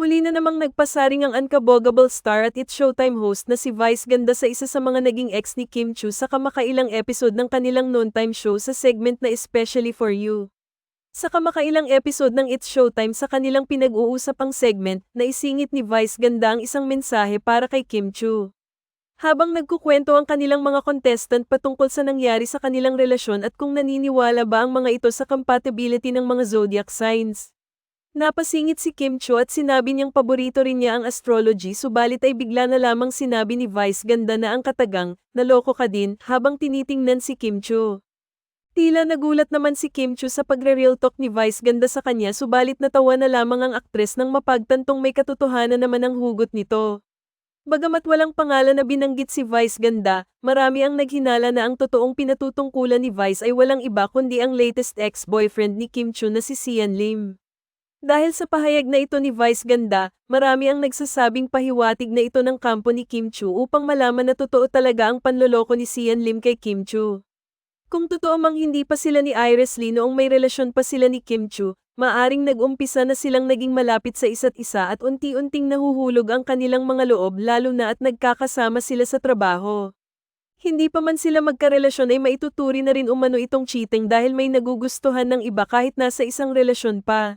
na namang nagpasaring ang unkabogable star at It's Showtime host na si Vice Ganda sa isa sa mga naging ex ni Kim Chu sa kamakailang episode ng kanilang noontime show sa segment na Especially For You. Sa kamakailang episode ng It's Showtime sa kanilang pinag-uusapang segment, naisingit ni Vice Ganda ang isang mensahe para kay Kim Chu. Habang nagkukwento ang kanilang mga contestant patungkol sa nangyari sa kanilang relasyon at kung naniniwala ba ang mga ito sa compatibility ng mga zodiac signs. Napasingit si Kim Cho at sinabi niyang paborito rin niya ang astrology subalit ay bigla na lamang sinabi ni Vice Ganda na ang katagang, naloko ka din, habang tinitingnan si Kim Cho. Tila nagulat naman si Kim Chu sa pagre-real talk ni Vice Ganda sa kanya subalit natawa na lamang ang aktres nang mapagtantong may katotohanan naman ang hugot nito. Bagamat walang pangalan na binanggit si Vice Ganda, marami ang naghinala na ang totoong pinatutungkulan ni Vice ay walang iba kundi ang latest ex-boyfriend ni Kim Chu na si Sian Lim. Dahil sa pahayag na ito ni Vice Ganda, marami ang nagsasabing pahiwatig na ito ng kampo ni Kim Chu upang malaman na totoo talaga ang panloloko ni Sian Lim kay Kim Chu. Kung totoo mang hindi pa sila ni Iris Lee noong may relasyon pa sila ni Kim Chu, maaring nag-umpisa na silang naging malapit sa isa't isa at unti-unting nahuhulog ang kanilang mga loob lalo na at nagkakasama sila sa trabaho. Hindi pa man sila magkarelasyon ay maituturi na rin umano itong cheating dahil may nagugustuhan ng iba kahit nasa isang relasyon pa.